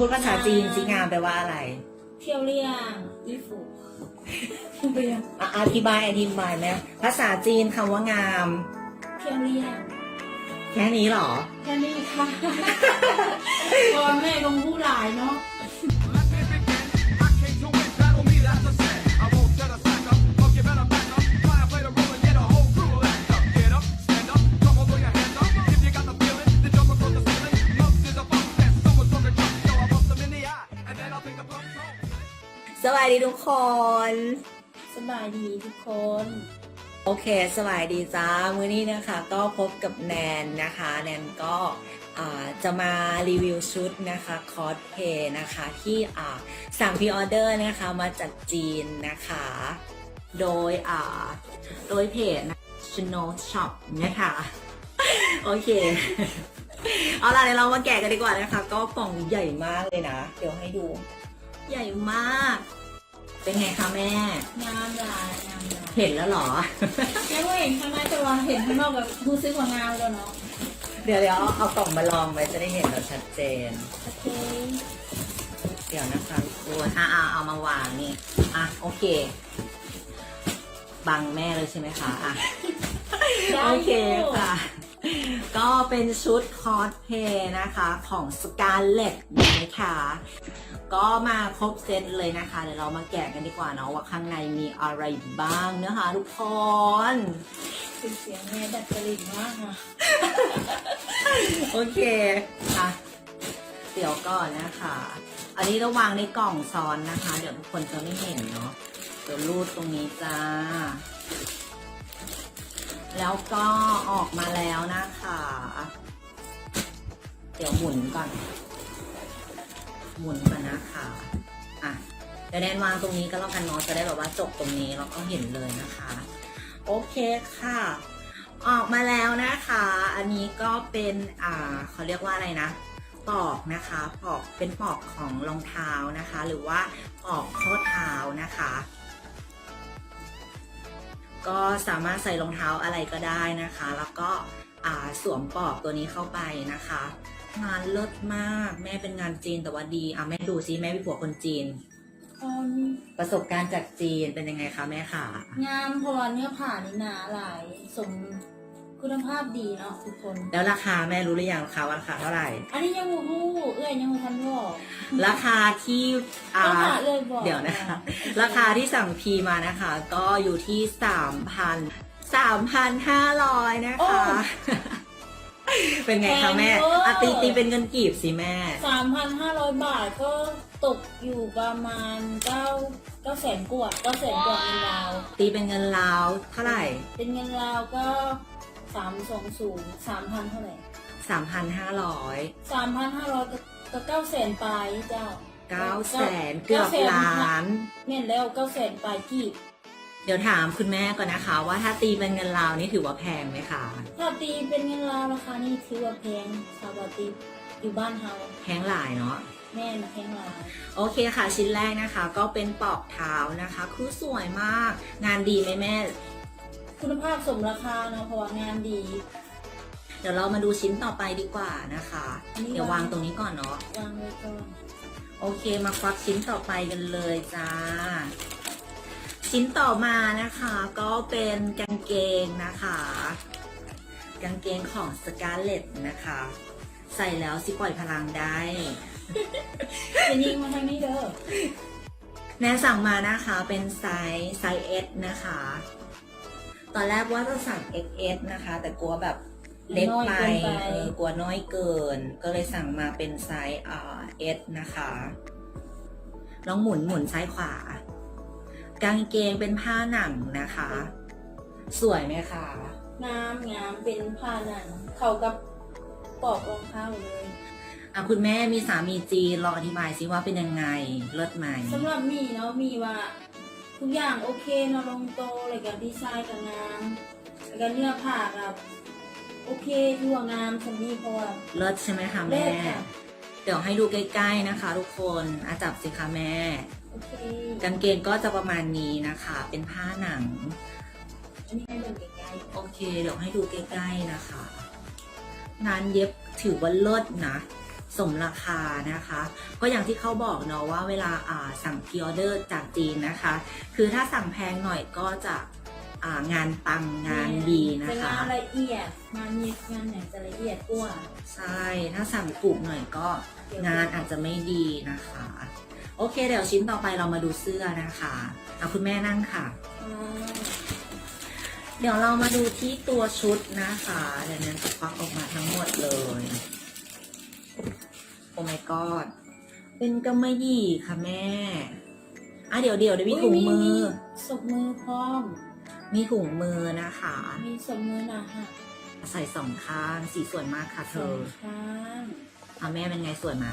พูดภาษาจีนสิงามแปลว่าอะไร เที่ยวเลี่ยงญี่ปุ่นอะอธิบายอธิบายไหมภาษาจีนคำว่างาม เที่ยวเลี่ยงแค่นี้หรอ แค่นี้ค่ะ ตอนแม่คงผู้หลายเนาะ วัสดีทุกคน สบายดีทุกคน โอเค สวัสดีจ้า มื้อนี้นะคะ ก็พบกับแนนนะคะ แนนก็อ่าจะมารีวิวชุดนะคะคอสเพย์นะคะที่อ่าสั่งพรีออเดอร์นะคะมาจากจีนนะคะ โดยอ่าโดยเพจนะ Snow Shop นะคะโอเค เอาล่ะเดี๋ยวเรามาแกะกันดีกว่านะคะ ก็กล่องใหญ่มากเลยนะ เดี๋ยวให้ดู ใหญ่มาก เป็นไงคะแม่ งามหลายงามหลายเห็นแล้วเหรอยังไม่เห็นข้างในแต่ว่าเห็นข้างนอกแบบรู้สึกว่างามแล้วเนาะเดี๋ยวเดี๋ยวเอากล่องมาลองไว้จะได้เห็นเราชัดเจน โอเคเดี๋ยวนะคะทุกคนอะอะเอามาวางนี่ อะโอเค บังแม่เลยใช่ไหมคะ อะ ได้โอเคยู่ ค่ะ ก็เป็นชุดคอสเพย์นะคะของสกาเลตนะคะก็มาครบเซตเลยนะคะ เดี๋ยวเรามาแกะกันดีกว่าเนาะว่าข้างในมีอะไรบ้างเนื้อหาทุกคนเป็นเสียงแม่ดัดจริตมากค่ะโอเคอะเดี๋ยวก่อนนะคะ อันนี้ระวางในกล่องซ้อนนะคะ เดี๋ยวทุกคนจะไม่เห็นเนาะเดี๋ยวรูดตรงนี้จ้า แล้วก็ออกมาแล้วนะคะ เดี๋ยวหมุนก่อน หมุนก่อนนะคะ อะเดี๋ยวแดนวางตรงนี้ก็แล้วกันเนาะจะได้แบบว่าจบตรงนี้แล้วก็เห็นเลยนะคะ โอเคค่ะ ออกมาแล้วนะคะ อันนี้ก็เป็นอ่าเขาเรียกว่าอะไรนะปอกนะคะปอกเป็นปอกของรองเท้านะคะ หรือว่าปอกข้อเท้านะคะ ก็สามารถใส่รองเท้าอะไรก็ได้นะคะ แล้วก็อ่าสวมปอกตัวนี้เข้าไปนะคะ งานเลิศมากแม่เป็นงานจีนแต่ว่าดีอะแม่ดูซิแม่เป็นผัวคนจีนคนประสบการณ์จากจีนเป็นยังไงคะแม่ค่ะ งามเพราะว่าเนื้อผ้านี่หนาหลายสม คุณภาพดีเนาะทุกคน แล้วราคาแม่รู้หรือยังคะว่าราคาเท่าไหร่ อันนี้ยังมูฮู้เอื้อยยังมูทันบอกราคาที่อ่าต้องหาเอื้อยบอกเดี๋ยวนะคะ ราคาที่สั่งพีมานะคะ ก็อยู่ที่สามพันสามพันห้าร้อยนะคะ เป็นไงคะแม่อะตีตีเป็นเงินกีบสิแม่สามพันห้าร้อยบาทก็ตกอยู่ประมาณเก้าเก้าแสนกว่าเก้าแสนกว่าเงินลาว ตีเป็นเงินลาวเท่าไหร่ เป็นเงินลาวก็ สามสองศูนย์สามพันเท่าไหร่สามพันห้าร้อยสามพันห้าร้อยก็เก้าแสนปลายเจ้าเก้าแสนเกือบล้านเนี่ยแล้วเก้าแสนปลายกีบเดี๋ยวถามคุณแม่ก่อนนะคะ ว่าถ้าตีเป็นเงินลาวนี่ถือว่าแพงไหมคะถ้าตีเป็นเงินลาวราคานี่ถือว่าแพงชาวบาตีอยู่บ้านเฮาแพงหลายเนาะแม่นะแพงหลายโอเคค่ะชิ้นแรกนะคะ ก็เป็นปอกเท้านะคะ คือสวยมาก งานดีไหมแม่ คุณภาพสมราคาเนาะเพราะว่างานดี เดี๋ยวเรามาดูชิ้นต่อไปดีกว่านะคะ อันนี้เดี๋ยววางตรงนี้ก่อนเนาะ วางไว้ก่อนโอเคมาควักชิ้นต่อไปกันเลยจ้า ชิ้นต่อมานะคะ ก็เป็นกางเกงนะคะ กางเกงของสกาเลตนะคะ ใส่แล้วสิปล่อยพลังได้ จะยิงมาทางนี้เด้อแนนสั่งมานะคะเป็นไซส์ไซส์ S นะคะ ตอนแรกว่าจะสั่ง XS นะคะ แต่กลัวแบบเล็กไปน้อยเกินไป เออกลัวน้อยเกิน ก็เลยสั่งมาเป็นไซส์อ่า S นะคะ ลองหมุนหมุนซ้ายขวา กางเกงเป็นผ้าหนังนะคะ สวยไหมคะงามงามเป็นผ้าหนังเข้ากับปอกรองเท้าเลยอะคุณแม่มีสามีจีนลองอธิบายซิว่าเป็นยังไงเลิศไหม สำหรับมีเนาะมีว่า ทุกอย่างโอเคเนาะลงโตอะไรกับดีไซน์กับงามแล้วก็เนื้อผ้ากับโอเคทั่วงามสำนีเพราะว่าเลิศใช่ไหมคะเลิแม่ศค่ะเดี๋ยวให้ดูใกล้ๆนะคะ ทุกคนอาจับสิคะแม่โอเคกางเกงก็จะประมาณนี้นะคะ เป็นผ้าหนังอันนี้ให้เบิ่งใกล้โอเค เดี๋ยวให้ดูใกล้ๆนะคะงานเย็บถือว่าเลิศนะ สมราคานะคะ ก็อย่างที่เขาบอกเนาะว่าเวลาอ่าสั่งพ r ออเดอร์จากจีนนะคะ คือถ้าสั่งแพงหน่อยก็จะอ่างานปังงานดีนะเป็นคะงานละเอียดงานมีงานไหนจะละเอียดกว่าใช่ถ้าสั่งถูกหน่อยก็งานอาจจะไม่ดีนะคะ โอเค เดี๋ยวชิ้นต่อไปเรามาดูเสื้อนะคะเอาคุณแม่นั่งค่ะอ่าเดี๋ยวเรามาดูที่ตัวชุดนะคะเดี๋ยวนี้จะควักออกมาทั้งหมดเลยโอ้ my god เป็นกำมะหยี่ค่ะแม่ อะเดี๋ยวเดี๋ยวเดี๋ยวมีถุงมือ ศพมือพร้อม มีถุงมือนะคะ มีศพมือหนาหักใส่สองข้าง สีสวยมากค่ะเธสอองข้างอะแม่เป็นไงสวยมา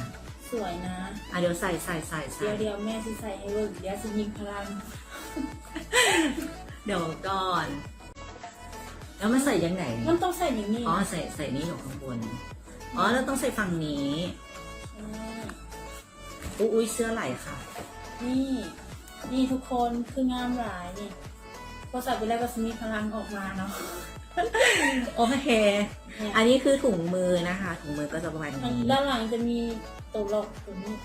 สวยนะ อะเดี๋ยวใส่ใส่ใส่ใส่เดี๋ยวเดี๋ยวแม่สิใส่ให้เบิ่งเดี๋ยวสิยิงพลัง เดี๋ยวก่อน แล้วมันใส่ยังไง มันต้องใส่อย่างนี้อ๋อใส่ใส่นี่อยู่ข้างบน อ๋อแล้วต้องใส่ฝั่งนี้ใช่ อุ๊ยอุ๊ยเสื้อไหลค่ะ นี่ นี่ทุกคนคืองามหลายนี่พอใส่ไปแล้วก็จะมีพลังออกมาเนาะโอเคเนี่ยอันนี้คือถุงมือนะคะ ถุงมือก็จะประมาณนี้ด้านหลังจะมีตัวล็อกตัวนี้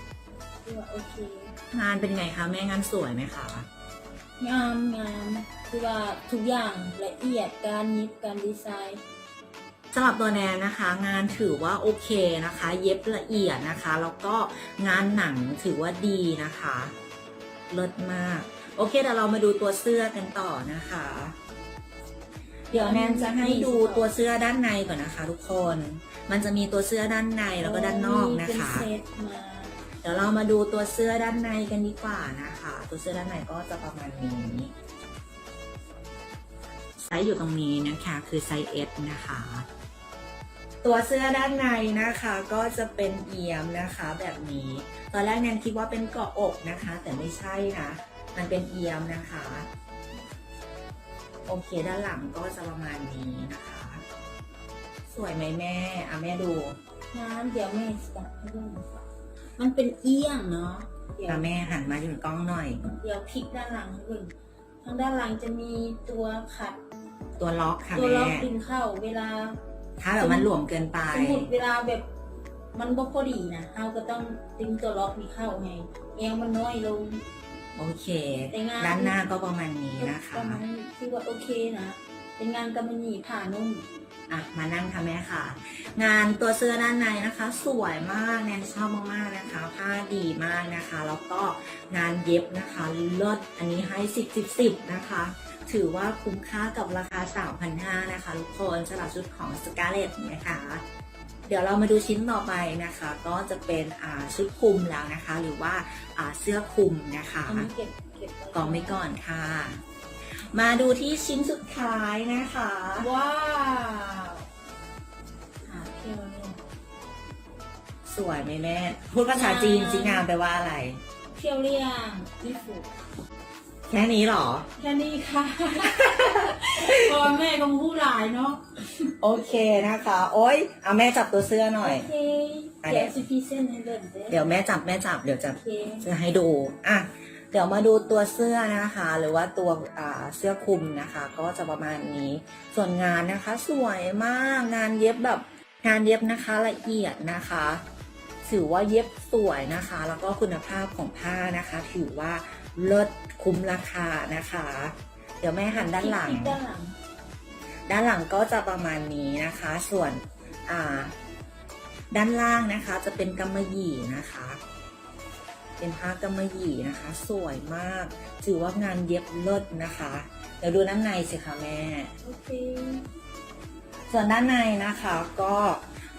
ที่ว่าโอเค งานเป็นไงคะแม่งานสวยไหมคะ งามงามคือว่าทุกอย่างละเอียดการยิบการดีไซน์ สำหรับตัวแนนนะคะ งานถือว่าโอเคนะคะ เย็บละเอียดนะคะ แล้วก็งานหนังถือว่าดีนะคะเลิศมาก โอเคเดี๋ยวเรามาดูตัวเสื้อกันต่อนะคะ เดี๋ยวแนนจะให้ดูตัวเสื้อด้านในก่อนนะคะ ทุกคน มันจะมีตัวเสื้อด้านในแล้วก็ด้านนอกนะเป็นคะเซตมาเดี๋ยวเรามาดูตัวเสื้อด้านในกันดีกว่านะคะ ตัวเสื้อด้านในก็จะประมาณนี้ไซส์อยู่ตรงนี้นะคะ คือไซส์ S นะคะ ตัวเสื้อด้านในนะคะก็จะเป็นเอียมนะคะแบบนี้ ตอนแรกแนนคิดว่าเป็นเกาะอกนะคะ แต่ไม่ใช่นะ มันเป็นเอียมนะคะ โอเคด้านหลังก็จะประมาณนี้นะคะ สวยไหมแม่อะแม่ดูน้ำเดี๋ยวแม่จับให้ดูมันเป็นเอี้ยงเนาะเดี๋ยวอะแม่หันมาถึงกล้องหน่อย เดี๋ยวพลิกด้านหลังให้ดูทางด้านหลังจะมีตัวขัดตัวล็อกค่ะตัวแม่ล็อกดึงเข้าเวลา ถ้าแบบมันหลวมเกินไป สมมติเวลาแบบมันบ่พอดีนะเราก็ต้องดึงตัวล็อกนี้เข้าไงเอวมันน้อยลง โอเค แต่งาน ด้านหน้าก็ประมาณนี้นะคะ ประมาณนี้คือว่าโอเคนะ เป็นงานกำมะหยี่ผ่านุ่ม อะ มานั่งค่ะแม่ค่ะ งานตัวเสื้อด้านในนะคะ สวยมากแนนชอบมากๆนะคะ ผ้าดีมากนะคะ แล้วก็งานเย็บนะคะเลิศอันนี้ให้สิบสิบสิบนะคะ ถือว่าคุ้มค่ากับราคา 3,500 นะคะทุกคนสำหรับชุดของสกาเลตนะคะ เดี๋ยวเรามาดูชิ้นต่อไปนะคะ ก็จะเป็นอ่าชุดคลุมแล้วนะคะ หรือว่าอ่าเสื้อคลุมนะคะอันนี้เก็บเก็บว้กองไว้ก่อนค่ะ มาดูที่ชิ้นสุดท้ายนะคะ ว้าวหาเที่ยวเนี่ยสวยไหมแม่ พูดภาษาจีนจีงามแปลว่าอะไรเที่ยวเรียงนี่ฝูก แค่นี้เหรอ แค่นี้ค่ะพ่อแม่คงพูดหลายเนาะ โอเคนะคะ โอ๊ยเอาแม่จับตัวเสื้อหน่อย โอเคอันเนี้เดี๋ยยวสิพีเส้นให้เบิ่งเด้เดี๋ยวแม่จับแม่จับเดี๋ยวจะโอเคจะให้ดู อะ เดี๋ยวมาดูตัวเสื้อนะคะ หรือว่าตัวอ่าเสื้อคลุมนะคะ ก็จะประมาณนี้ ส่วนงานนะคะ สวยมาก งานเย็บแบบงานเย็บนะคะละเอียดนะคะ ถือว่าเย็บสวยนะคะ แล้วก็คุณภาพของผ้านะคะ ถือว่า เลิศคุ้มราคานะคะ เดี๋ยวแม่หันด้านหลังคลิปด้านหลัง ด้านหลังก็จะประมาณนี้นะคะ ส่วนอ่า ด้านล่างนะคะ จะเป็นกำมะหยี่นะคะ เป็นผ้ากำมะหยี่นะคะ สวยมาก ถือว่างานเย็บเลิศนะคะ เดี๋ยวดูด้านในสิคะแม่โอเคส่วนด้านในนะคะก็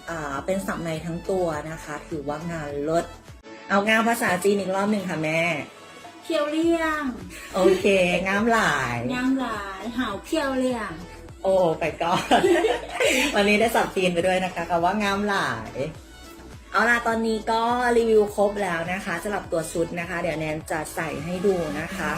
อ่าเป็นสับในทั้งตัวนะคะ ถือว่างานเลิศเอางานภาษาจีนอีกรอบหนึ่งค่ะแม่ เที่ยวเรียงโอเคงามหลาย งามหลายหาวเที่ยวเรียง โอ้ไปก่อน วันนี้ได้สับจีนไปด้วยนะคะคำว่างามหลาย เอาล่ะตอนนี้ก็รีวิวครบแล้วนะคะสำหรับตัวชุดนะคะ เดี๋ยวแนนจะใส่ให้ดูนะคะ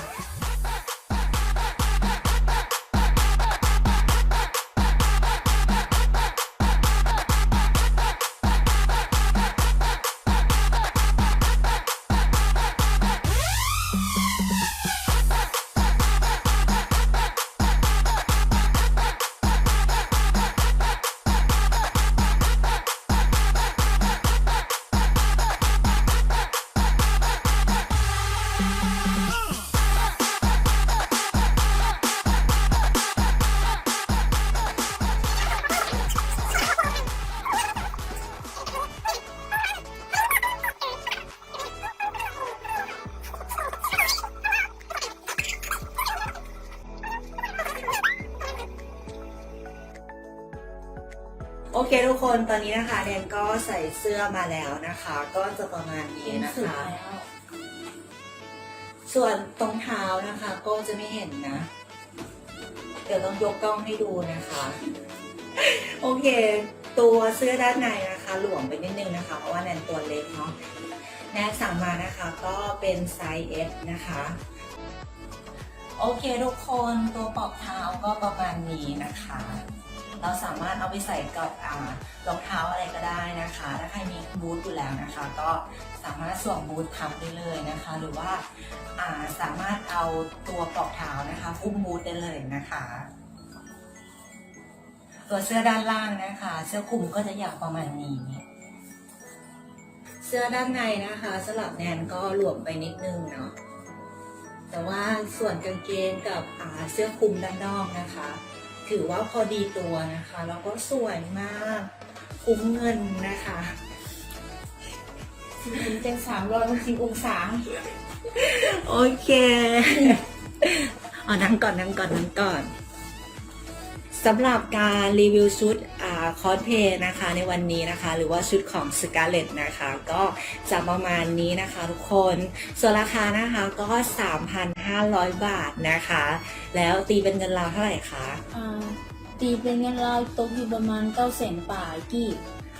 โอเคทุกคนตอนนี้นะคะแนนก็ใส่เสื้อมาแล้วนะคะ ก็จะประมาณนี้นะคะ ส่วนตรงเท้านะคะ ก็จะไม่เห็นนะ เดี๋ยวต้องยกกล้องให้ดูนะคะ โอเค ตัวเสื้อด้านในนะคะ หลวมไปนิดนึงนะคะ เพราะว่าแนนตัวเล็กเนาะแนนสั่งมานะคะก็เป็นไซส์ S นะคะโอเคทุกคนตัวปอกเท้าก็ประมาณนี้นะคะ เราสามารถเอาไปใส่กับรองเท้าอะไรก็ได้นะคะ ถ้าใครมีบูทอยู่แล้วนะคะ ก็สามารถสวมบูททับได้เลยนะคะ หรือว่าาสามารถเอาตัวปลอกเท้านะคะหุ้มบูทได้เลยนะคะตัวเสื้อด้านล่างนะคะ เสื้อคลุมก็จะยาวประมาณนี้ เสื้อด้านในนะคะสลับแนนก็หลวมไปนิดนึงเนาะแต่ว่าส่วนกางเกงกับเสื้อคลุมด้านนอกนะคะ ถือว่าพอดีตัวนะคะ แล้วก็สวยมาก คุ้มเงินนะคะถึงจังสามร้อยสิบองศา โอเค เอานั่งก่อนนั่งก่อนนั่งก่อนสำหรับการรีวิวชุดอ่า คอสเพย์นะคะในวันนี้นะคะ หรือว่าชุดของสกาเลตนะคะ ก็จะประมาณนี้นะคะทุกคน ส่วนราคานะคะก็ 3,500 บาทนะคะ แล้วตีเป็นเงินราวเท่าไหร่คะอ่าตีเป็นเงินเราวตกอยู่ประมาณเก้าแสนป่ายกี่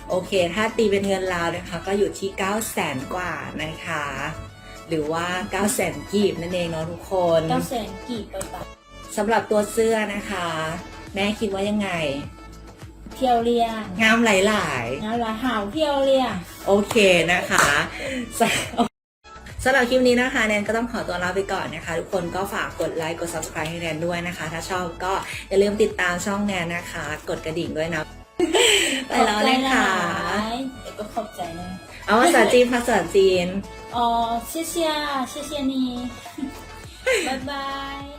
โอเค ถ้าตีเป็นเงินลาวนะคะ ก็อยู่ที่ 9 0 0แสนกว่านะคะ หรือว่า 9 0 0แสนกีบนั่นเองเนาะทุกคนเก้าแสนกี่ไปปะสำหรับตัวเสื้อนะคะ แม่คิดว่ายังไง เที่ยวเรียง งามหลาย นะละหาวเที่ยวเรียง ๆ โอเคนะคะสำสำหรับคลิปนี้นะคะ แนนก็ต้องขอตัวลาไปก่อนนะคะ ทุกคนก็ฝากกดไลค์ กด subscribe ให้แนนด้วยนะคะ ถ้าชอบก็อย่าลืมติดตามช่องแนนนะคะ กดกระดิ่งด้วยนะ ไปแล้วนะคะ แต่ก็ขอบใจนะ เอาภาษาจีนภาษาจีน อ๋อ谢谢谢谢你拜拜